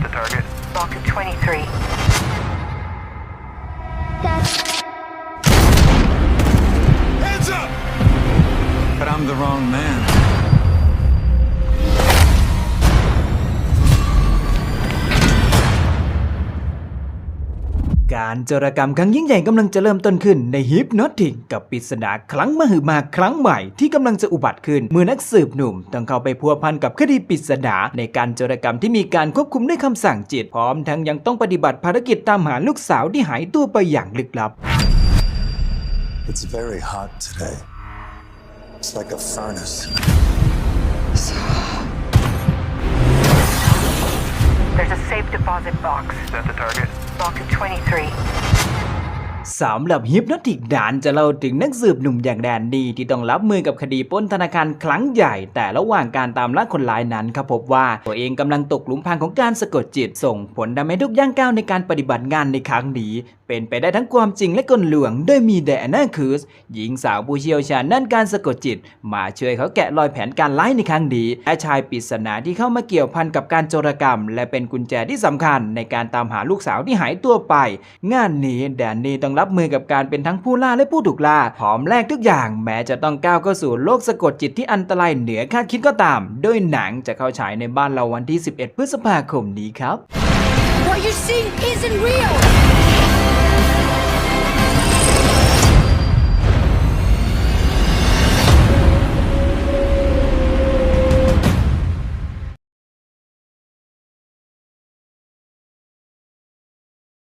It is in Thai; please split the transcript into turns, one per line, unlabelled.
that the target?
Rocket 23.
Hands up! But I'm the wrong man.
การโจรกรรมครั้งยิ่งใหญ่กำลังจะเริ่มต้นขึ้นในฮิปนอตติงกับปริศนาครั้งมหึมาครั้งใหม่ที่กำลังจะอุบัติขึ้นเมื่อนักสืบหนุ่มต้องเข้าไปพัวพันกับคดีปริศนาในการโจรกรรมที่มีการควบคุมด้วยคำสั่งจิต พร้อมทั้งยังต้องปฏิบัติภารกิจตามหาลูกสาวที่หายตัวไปอย่างลึกลับ
It's very hot today. It's like a furnace.
There's a safe deposit box.
Is that the target?
Falcon 23.
สำหรับฮิปนอติกดานจะเล่าถึงนักสืบหนุ่มอย่างแดนดีที่ต้องรับมือกับคดีปล้นธนาคารครั้งใหญ่ แต่ระหว่างการตามล่าคนร้ายนั้นครับพบว่าตัวเองกำลังตกหลุมพรางของการสะกดจิต ส่งผลทำให้ทุกย่างก้าวในการปฏิบัติงานในครั้งนี้ เป็นไปได้ทั้งความจริงและกลลวงโดยมีแดนน่าคูสหญิงสาวผู้เชี่ยวชาญด้านการสะกดจิต มาช่วยเขาแกะรอยแผนการไล่ในครั้งนี้และชายปริศนาที่เข้ามาเกี่ยวพันกับการโจรกรรม และเป็นกุญแจที่สำคัญในการตามหาลูกสาวที่หายตัวไป งานนี้แดนนี่ต้องรับมือกับการเป็นทั้งผู้ล่าและผู้ถูกล่าพร้อมแลกทุกอย่าง แม้จะต้องก้าวเข้าสู่โลกสะกดจิตที่อันตรายเหนือคาดคิดก็ตาม โดยหนังจะเข้าฉายในบ้านเราวันที่ 11 พฤษภาคมนี้ครับ
What you're seeing isn't real!